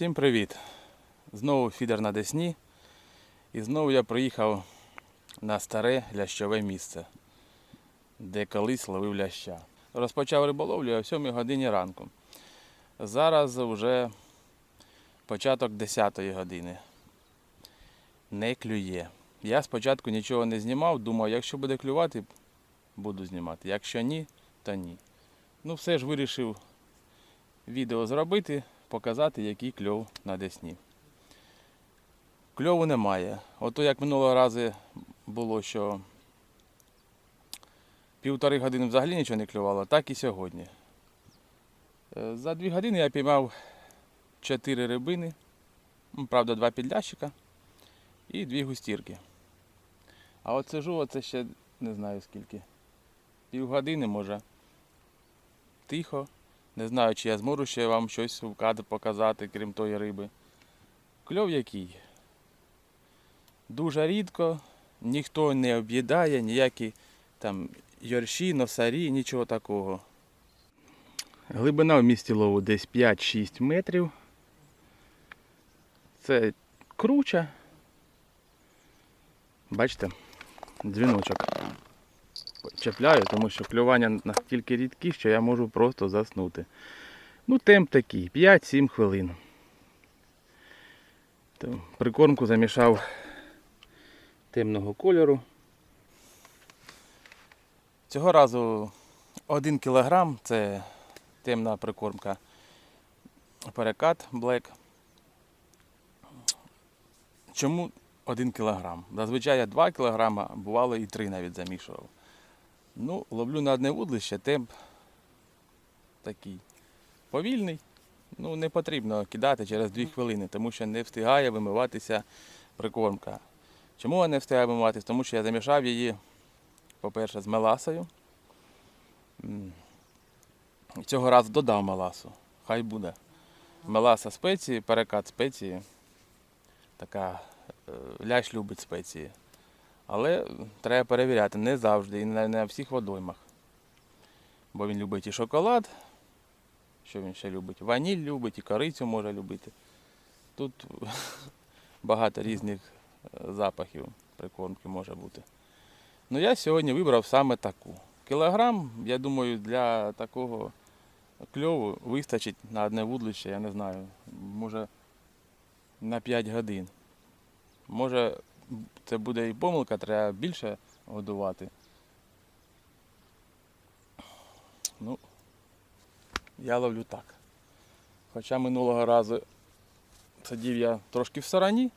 Всім привіт! Знову фідер на Десні. І знову я приїхав на старе лящове місце, де колись ловив ляща. Розпочав риболовлю о 7 годині ранку. Зараз вже початок 10 години. Не клює. Я спочатку нічого не знімав, думав, якщо буде клювати, буду знімати. Якщо ні, то ні. Ну все ж вирішив відео зробити, показати, який кльов на Десні. Кльову немає. Ото як минулого разу було, що півтори години взагалі нічого не клювало, так і сьогодні. Е, За дві години я піймав чотири рибини, ну, правда, два підлящика і дві густірки. А от сижу, оце ще не знаю скільки. Півгодини може. Тихо. Не знаю, чи я зможу ще вам щось в кадр показати, крім тої риби. Кльов який? Дуже рідко, ніхто не об'їдає, ніякі там йорші, носарі, нічого такого. Глибина в місті лову десь 5-6 метрів. Це круча. Бачите, дзвіночок чіпляю, тому що клювання настільки рідкі, що я можу просто заснути. Ну, темп такий, 5-7 хвилин. Прикормку замішав темного кольору. Цього разу 1 кг це темна прикормка перекат Black. Чому 1 кг? Зазвичай я 2 кг, бувало і 3 навіть замішував. Ну, ловлю на одне вудлище, темп такий повільний. Ну, не потрібно кидати через 2 хвилини, тому що не встигає вимиватися прикормка. Чому вона не встигає вимиватися? Тому що я замішав її, по-перше, з меласою. Цього разу додав меласу. Хай буде. Меласа спеції, перекат спеції. Така е, лящ любить спеції. Але треба перевіряти не завжди і не на всіх водоймах. Бо він любить і шоколад, що він ще любить? Ваніль любить, і корицю може любити. Тут багато різних е, запахів прикормки може бути. Ну я сьогодні вибрав саме таку. Кілограм, я думаю, для такого кльову вистачить на одне вудлище, я не знаю, може на 5 годин. Може це буде і помилка, треба більше годувати. Ну, я ловлю так. Хоча минулого разу сидів я трошки в стороні,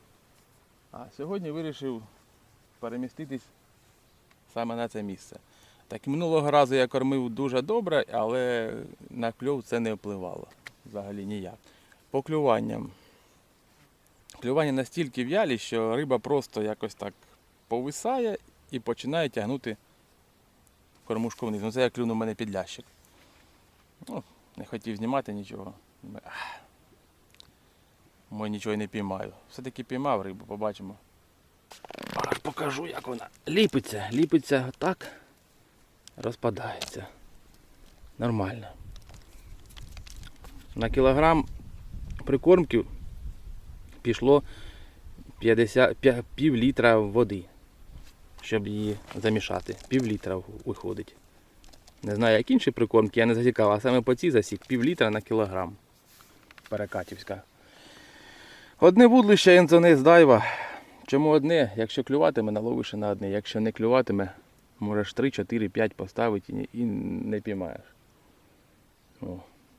а сьогодні вирішив переміститись саме на це місце. Так минулого разу я кормив дуже добре, але на кльов це не впливало взагалі ніяк. По клюванням. Клювання настільки в'ялі, що риба просто якось так повисає і починає тягнути кормушку вниз. Ну це як клюнув мене підлящик. Ну, не хотів знімати нічого. Думаю, «Ах, Може нічого не піймаю. Все-таки піймав рибу, побачимо. Аж покажу, як вона ліпиться. Ліпиться так, розпадається. Нормально. На кілограм прикормків пішло 50, пів літра води, щоб її замішати. Пів літра виходить. Не знаю, як інші прикормки, я не засікав, а саме по цій засік пів літра на кілограм. Перекатівська. Одне вудлище ензонез дайва. Чому одне? Якщо клюватиме, наловиш на одне. Якщо не клюватиме, можеш 3, 4, 5 поставити і не піймаєш. О,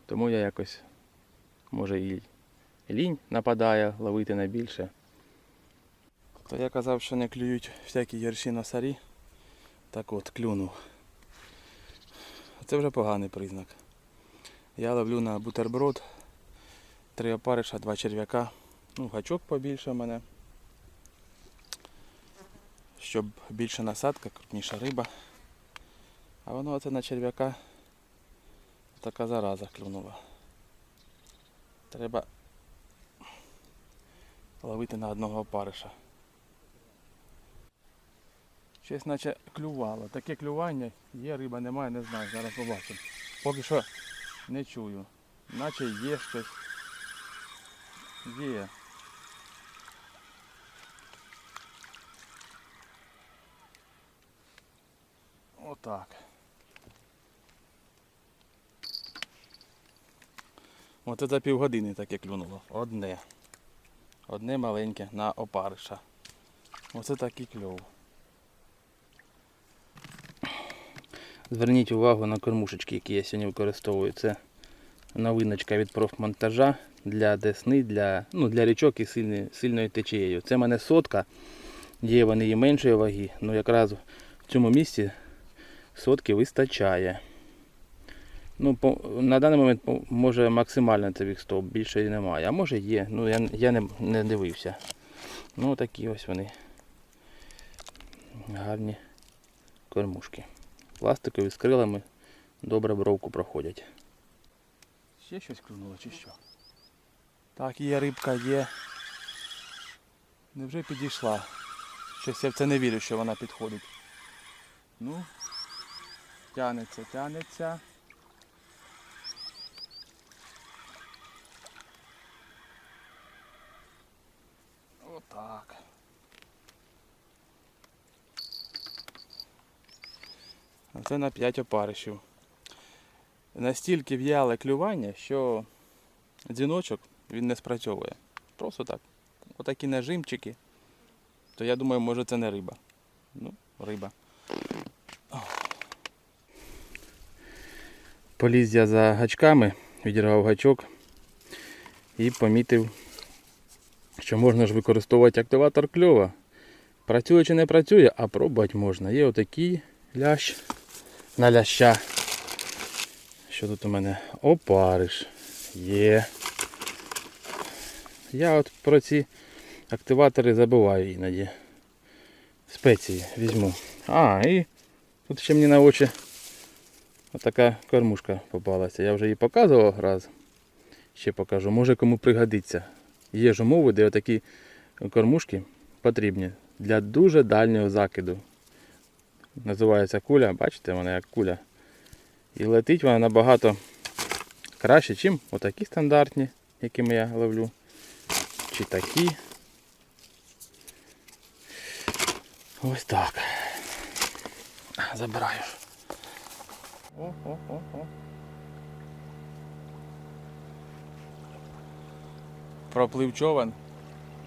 тому я якось, може і лінь нападає ловити на більше. То я казав, що не клюють всякі ярші носарі. Так от, клюнув. Це вже поганий признак. Я ловлю на бутерброд, три опариша, два черв'яка. Ну, гачок побільше в мене. Щоб більша насадка, крупніша риба. А воно оце на черв'яка така зараза клюнула. Треба ловити на одного опариша. Щось наче клювало. Таке клювання, є риба, немає, не знаю, зараз побачимо. Поки що не чую. Наче є щось. Є. Отак. Оце за півгодини таке клюнуло. Одне. Одне маленьке на опариша. Оце такий кльов. Зверніть увагу на кормушечки, які я сьогодні використовую. Це новиночка від профмонтажа для десни, для, ну, для річок і сильної, сильною течією. Це в мене сотка, є вони і меншої ваги, ну якраз в цьому місці сотки вистачає. Ну, по, на даний момент може максимально це вік стоп, більше і немає. А може є, ну я, я не, не дивився. Ну такі ось вони. Гарні кормушки. Пластикові з крилами добре бровку проходять. Ще щось клюнуло чи що? Так, є рибка, є. Невже підійшла? Щось я в це не вірю, що вона підходить. Ну, тянеться, тянеться. Отак. А Це на 5 опаришів. Настільки в'яле клювання, що дзвіночок він не спрацьовує. Просто так. Отакі нажимчики. То я думаю, може це не риба. Ну, риба. Поліз я за гачками, відірвав гачок і помітив, що можна ж використовувати активатор кльова. Працює чи не працює, а пробувати можна. Є отакий лящ на ляща. Що тут у мене? Опариш. Є. Я от про ці активатори забуваю іноді. Спеції візьму. А, і тут ще мені на очі отака кормушка попалася. Я вже її показував раз. Ще покажу. Може кому пригодиться. Є ж умови, де отакі кормушки потрібні для дуже дальнього закиду. Називається куля, бачите, вона як куля. І летить вона набагато краще, ніж отакі стандартні, якими я ловлю. Чи такі. Ось так. Забираю. О-о-о-о. Проплив човен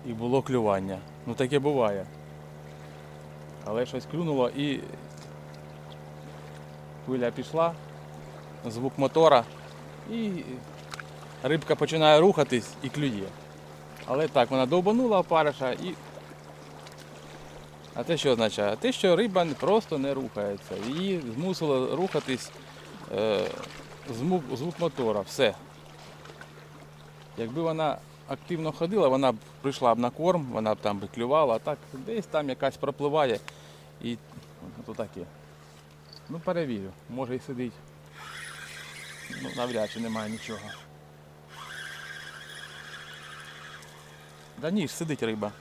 і було клювання. Ну таке буває. Але щось клюнуло і хвиля пішла, звук мотора і рибка починає рухатись і клює. Але так, вона довбанула опариша і. А те що означає? Те, що риба просто не рухається. Її змусило рухатись е, звук, звук мотора. Все. Якби вона активно ходила, вона б прийшла б на корм, вона б там би клювала, а так десь там якась пропливає і то таке. Ну перевірю, може і сидить. Ну, навряд чи немає нічого. Да ні, сидить риба.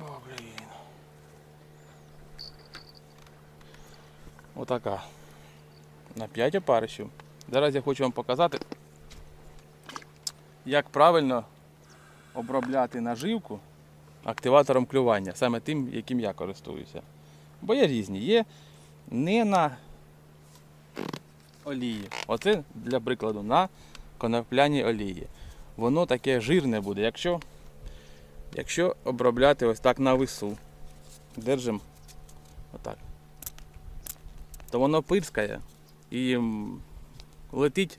О. Отака. На 5 опаришів. Зараз я хочу вам показати, як правильно обробляти наживку активатором клювання, саме тим, яким я користуюся. Бо є різні. Є не на олії. Оце для прикладу на конопляній олії. Воно таке жирне буде, якщо, якщо обробляти ось так на вису. Держимо отак. То воно пирскає і летить.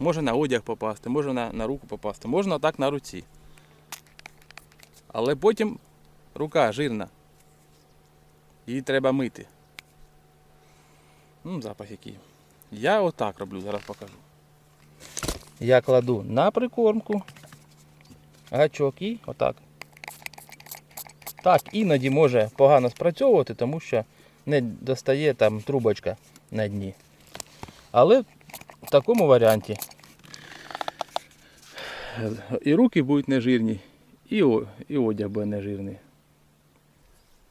Може на одяг попасти, може на, на руку попасти, можна так на руці. Але потім рука жирна. Її треба мити. Ну, запах який. Я отак роблю, зараз покажу. Я кладу на прикормку, гачок і отак. Так, іноді може погано спрацьовувати, тому що не достає там трубочка на дні. Але в такому варіанті і руки будуть нежирні, і, і одяг буде нежирний.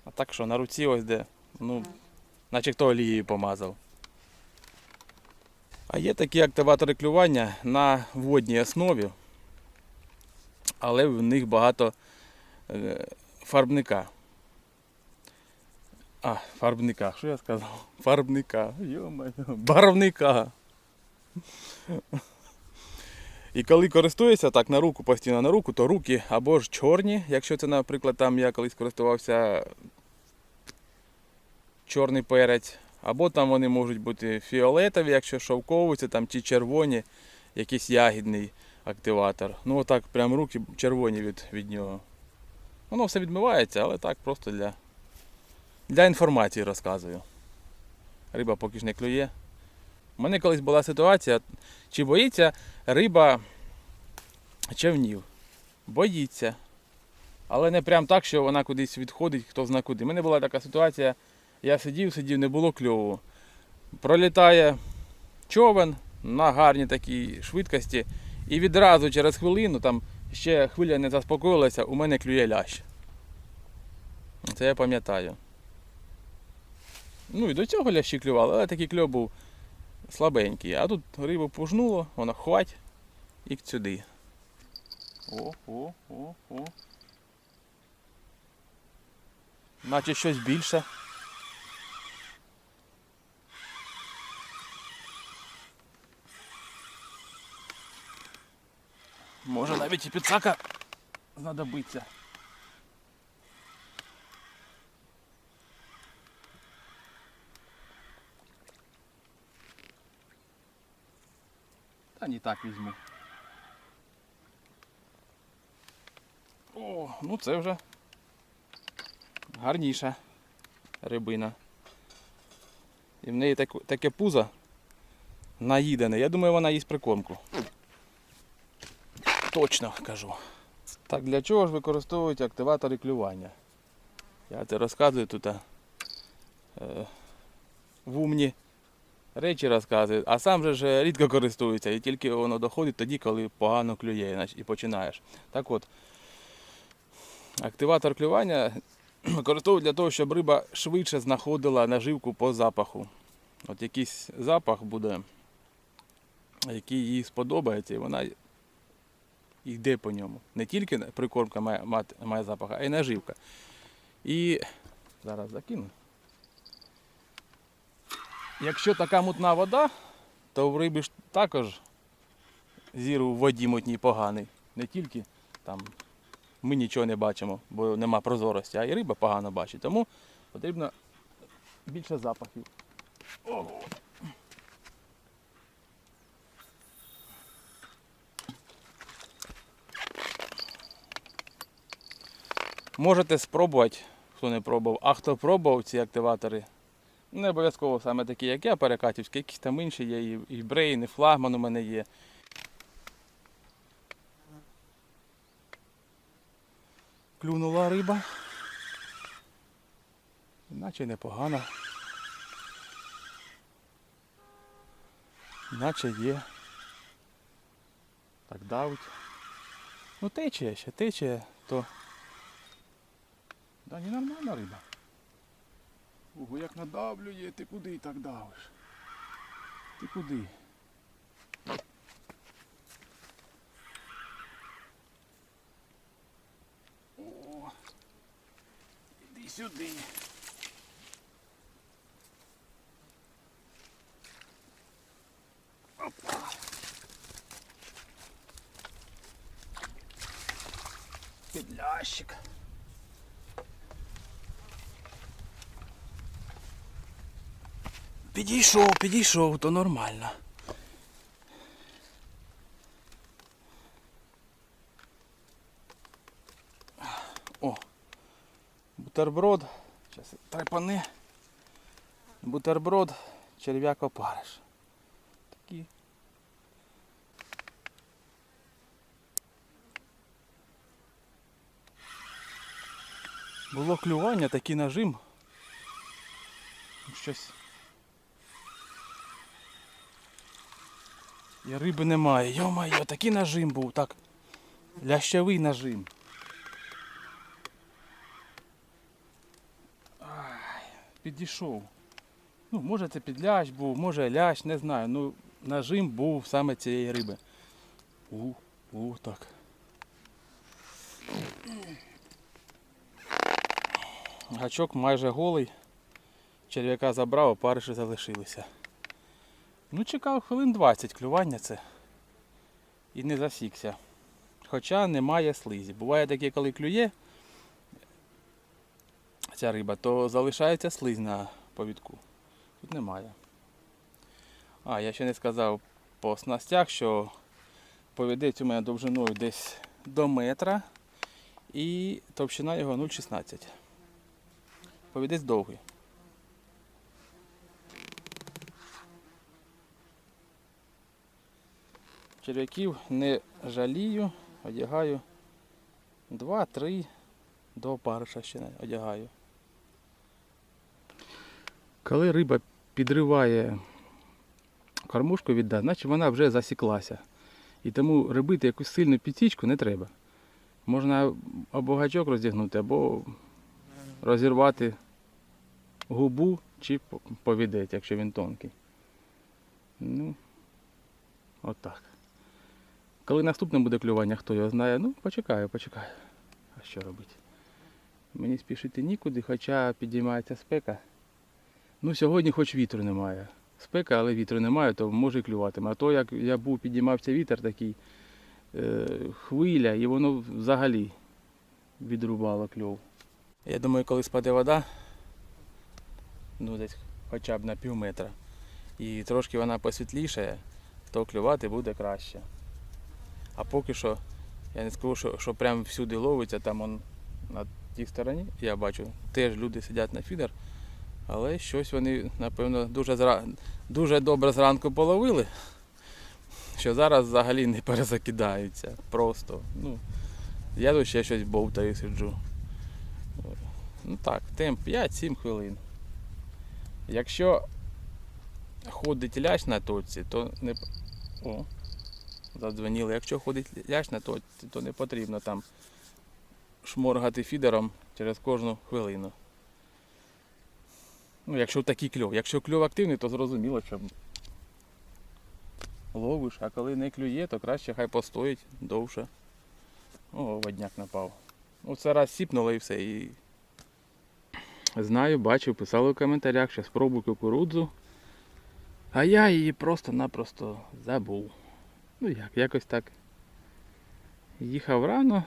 А так що на руці ось де, ну, наче хто олією помазав. А є такі активатори клювання на водній основі, але в них багато е, фарбника. А, фарбника. Що я сказав? Фарбника. Йо-моє, барвника. І коли користуєшся так на руку, постійно на руку, то руки або ж чорні, якщо це, наприклад, там я колись користувався чорний перець, або там вони можуть бути фіолетові, якщо шовкові, це там чи червоні, якийсь ягідний активатор. Ну отак прям руки червоні від, від нього. Воно все відмивається, але так просто для, для інформації розказую. Риба поки ж не клює. У мене колись була ситуація, чи боїться риба човнів. Боїться. Але не прям так, що вона кудись відходить, хто зна куди. У мене була така ситуація, я сидів, сидів, не було кльову. Пролітає човен на гарній такій швидкості, і відразу через хвилину, там ще хвиля не заспокоїлася, у мене клює лящ. Це я пам'ятаю. Ну і до цього лящі клювали, але такий кльов був слабенький. А тут рибу пужнуло, вона хвать і сюди. О, о, о, о. Наче щось більше. Може навіть і підсака знадобиться. Та так візьму. О, ну це вже гарніша рибина. І в неї таке пузо наїдене. Я думаю, вона їсть прикормку. Точно кажу. Так, для чого ж використовують активатори клювання? Я це розказую тут е, в умні речі розказую, а сам же ж рідко користується і тільки воно доходить тоді, коли погано клює і починаєш. Так от, активатор клювання використовують для того, щоб риба швидше знаходила наживку по запаху. От якийсь запах буде, який їй сподобається, і вона йде по ньому. Не тільки прикормка має, мати- має запах, а й наживка. І зараз закину. Якщо така мутна вода, то в риби ж також зір у воді мутній поганий. Не тільки там ми нічого не бачимо, бо нема прозорості, а і риба погано бачить. Тому потрібно більше запахів. Можете спробувати, хто не пробував, а хто пробував ці активатори, не обов'язково саме такі, як я, перекатівські, якісь там інші є, і, брейн, і флагман у мене є. Клюнула риба. Наче непогано. Наче є. Так давить. Ну тече ще, тече, то. Да, не нормальна риба. Ого, як надавлює, ти куди так давиш? Ти куди? О, іди сюди. Опа. Підлящик. Підійшов, підійшов, то нормально. О, бутерброд. Зараз трепани. Бутерброд, черв'як опариш. Такі. Було клювання, такий нажим. Щось. І риби немає. Йо-моє, такий нажим був, так. Лящавий нажим. Ай, підійшов. Ну, може це підлящ був, може лящ, не знаю. Ну, нажим був саме цієї риби. У, у, так. Гачок майже голий. Черв'яка забрав, а париші залишилися. Ну, чекав хвилин 20 клювання це. І не засікся. Хоча немає слизі. Буває таке, коли клює ця риба, то залишається слизь на повідку. Тут немає. А, я ще не сказав по снастях, що повідець у мене довжиною десь до метра і товщина його 0,16. Повідець довгий. Черв'яків не жалію, одягаю 2-3 до париша ще не одягаю. Коли риба підриває кормушку відда, значить вона вже засіклася. І тому робити якусь сильну підсічку не треба. Можна або гачок розігнути, або розірвати губу чи по- повідець, якщо він тонкий. Ну, отак. Коли наступне буде клювання, хто його знає, ну почекаю, почекаю. А що робити? Мені спішити нікуди, хоча підіймається спека. Ну, сьогодні хоч вітру немає. Спека, але вітру немає, то може і клюватиме. А то як я був, підіймався вітер такий, е, хвиля, і воно взагалі відрубало кльов. Я думаю, коли спаде вода, ну десь хоча б на пів метра, і трошки вона посвітлішає, то клювати буде краще. А поки що, я не скажу, що, що прям всюди ловиться, там он на тій стороні, я бачу, теж люди сидять на фідер, але щось вони, напевно, дуже, зра... дуже добре зранку половили, що зараз взагалі не перезакидаються. Просто. Ну, я тут ще щось бовтаю сиджу. Ну так, темп 5-7 хвилин. Якщо ходить лящ на точці, то не. О, задзвоніли. Якщо ходить лящ на точці, то не потрібно там шморгати фідером через кожну хвилину. Ну, якщо такий кльов. Якщо кльов активний, то зрозуміло, що ловиш, а коли не клює, то краще хай постоїть довше. О, водняк напав. Оце раз сіпнуло і все. І... Знаю, бачив, писали в коментарях, що спробуй кукурудзу. А я її просто-напросто забув. Ну як, якось так. Їхав рано.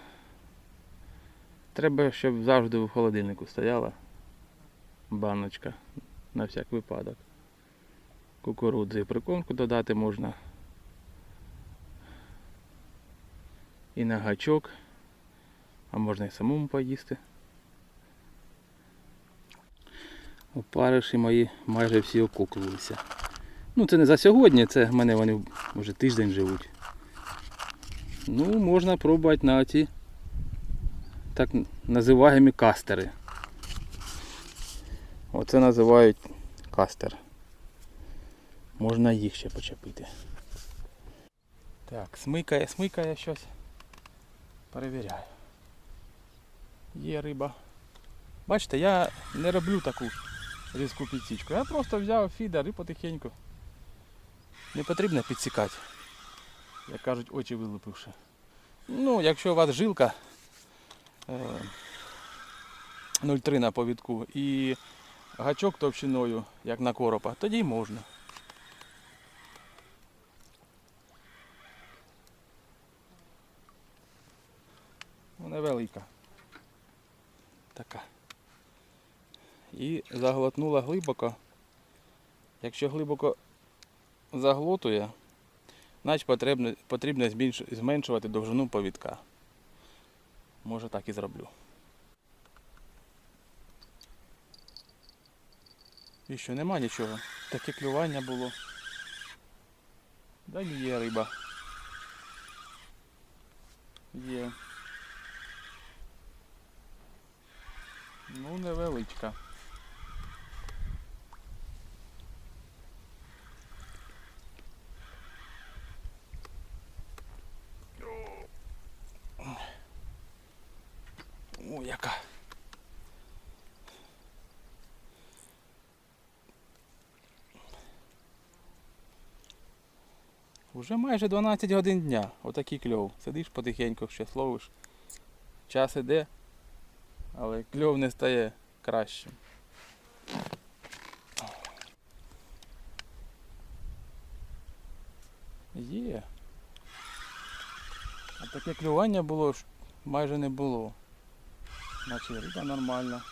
Треба, щоб завжди в холодильнику стояла баночка на всяк випадок. Кукурудзи і прикормку додати можна. І на гачок. А можна і самому поїсти. Опариші мої майже всі окуклилися. Ну це не за сьогодні, це в мене вони вже тиждень живуть. Ну, можна пробувати на ці так називаємо кастери. Оце називають кастер. Можна їх ще почепити. Так, смикає, смикає щось. Перевіряю. Є риба. Бачите, я не роблю таку різку підсічку. Я просто взяв фідер і потихеньку. Не потрібно підсікати. Як кажуть, очі вилупивши. Ну, якщо у вас жилка е, 0,3 на повідку і гачок товщиною, як на коропа, тоді можна. Ну, Невелика. Така. І заглотнула глибоко. Якщо глибоко заглотує, значить потрібно, потрібно зменшувати довжину повідка. Може так і зроблю. І що, нема нічого. Таке клювання було. Далі є риба. Є. Ну, невеличка. О, яка. Уже майже 12 годин дня. Отакий кльов. Сидиш потихеньку, щось ловиш. Час іде, але кльов не стає кращим. Є. А таке клювання було майже не було. Наче риба нормальна.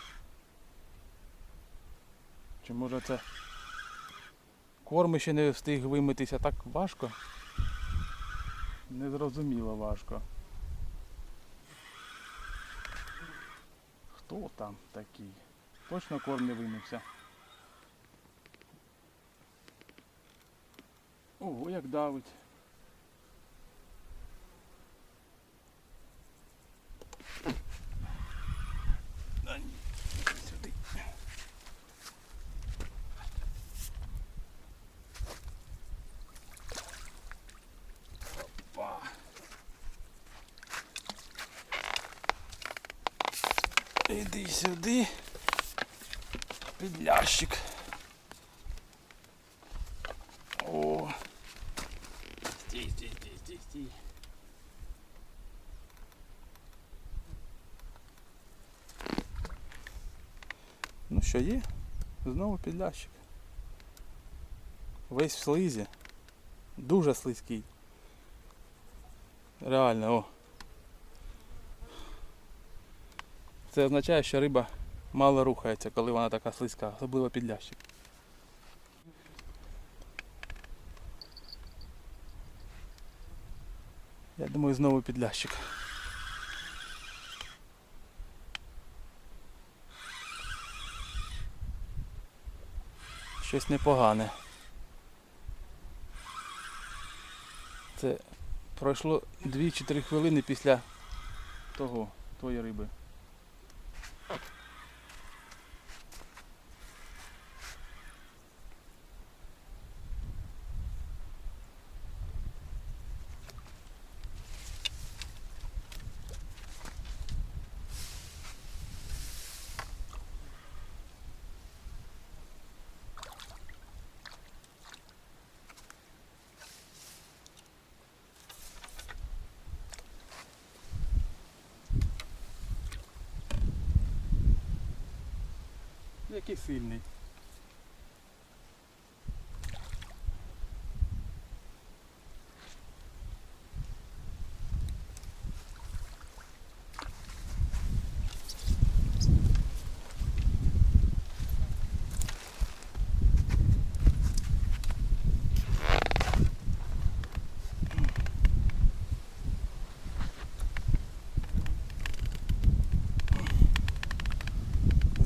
Чи може це корм ще не встиг вимитися так важко? Незрозуміло важко. Хто там такий? Точно корм не вимився. Ого, як давить. А, ні, Сюди. Опа. Іди сюди. Підлящик. О. Стій, стій, стій, стій, стій. Що є? Знову підлящик. Весь в слизі. Дуже слизький. Реально, о. Це означає, що риба мало рухається, коли вона така слизька, особливо підлящик. Я думаю, знову підлящик. Щось непогане. Це пройшло 2 чи 3 хвилини після того, тої риби. Який сильний.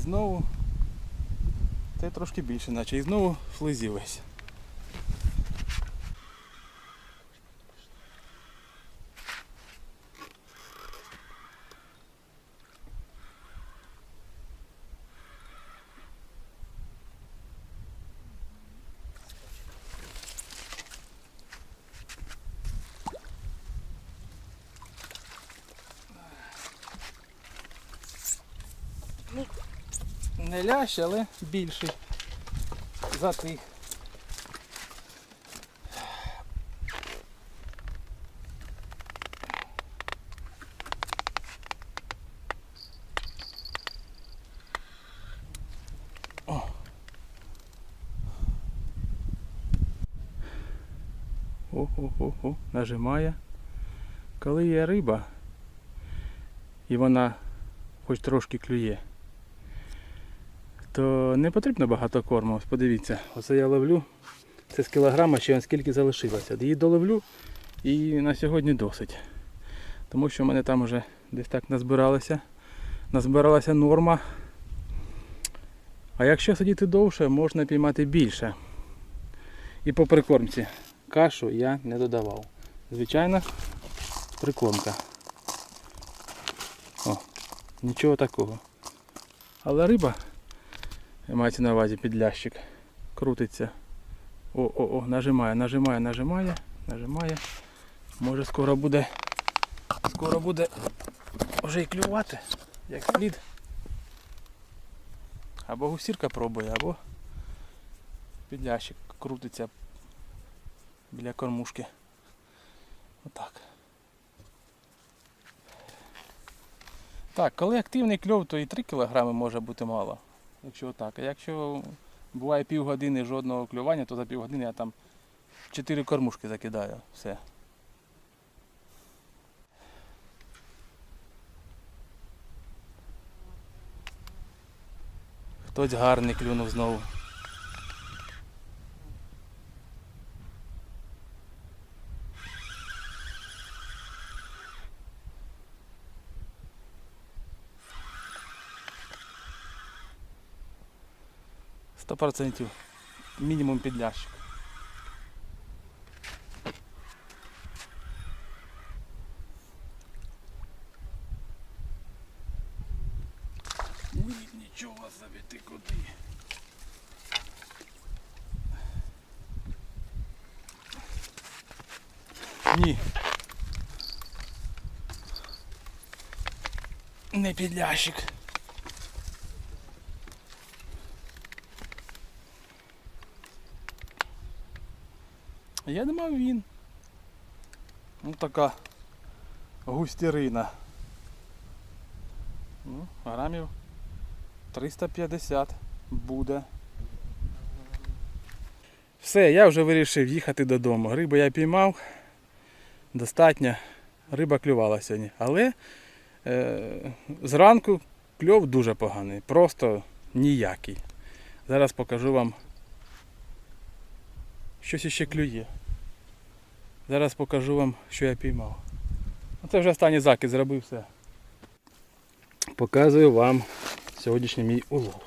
Знову це трошки більше, наче і знову весь. Лящ, але більший за тих. О. О-о-о-о, нажимає. Коли є риба, і вона хоч трошки клює, то не потрібно багато корму. Подивіться, оце я ловлю. Це з кілограма ще скільки залишилося. Її доловлю і на сьогодні досить. Тому що в мене там вже десь так назбиралося. Назбиралася норма. А якщо сидіти довше, можна піймати більше. І по прикормці. Кашу я не додавав. Звичайна прикормка. О, нічого такого. Але риба Мається на увазі підлящик. Крутиться. О-о-о, нажимає, нажимає, нажимає, нажимає. Може скоро буде. Скоро буде вже і клювати, як слід. Або гусірка пробує, або підлящик крутиться біля кормушки. Отак. Так, коли активний кльов, то і 3 кг може бути мало. Якщо так. А якщо буває півгодини жодного клювання, то за півгодини я там чотири кормушки закидаю. Все. Хтось гарний клюнув знову. Сто процентів. Мінімум підлящик. Ні, нічого собі ти куди. Ні. Не підлящик. Я думав він. Ну така густірина. Ну, грамів 350 буде. Все, я вже вирішив їхати додому. Рибу я піймав. Достатньо. Риба клювала сьогодні. Але е, зранку кльов дуже поганий. Просто ніякий. Зараз покажу вам. Щось іще клює. Зараз покажу вам, що я піймав. Оце вже останній закид зробив все. Показую вам сьогоднішній мій улов.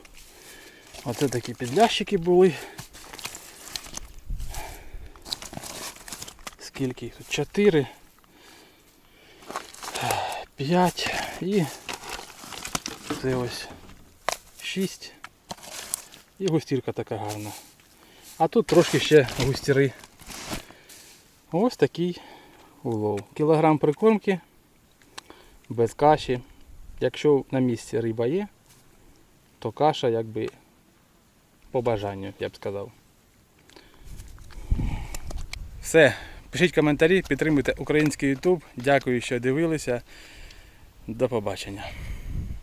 Оце такі підлящики були. Скільки їх тут? Чотири. П'ять і це ось шість. І густірка така гарна. А тут трошки ще густіри. Ось такий улов. Кілограм прикормки без каші. Якщо на місці риба є, то каша якби по бажанню, я б сказав. Все. Пишіть коментарі, підтримуйте український YouTube. Дякую, що дивилися. До побачення.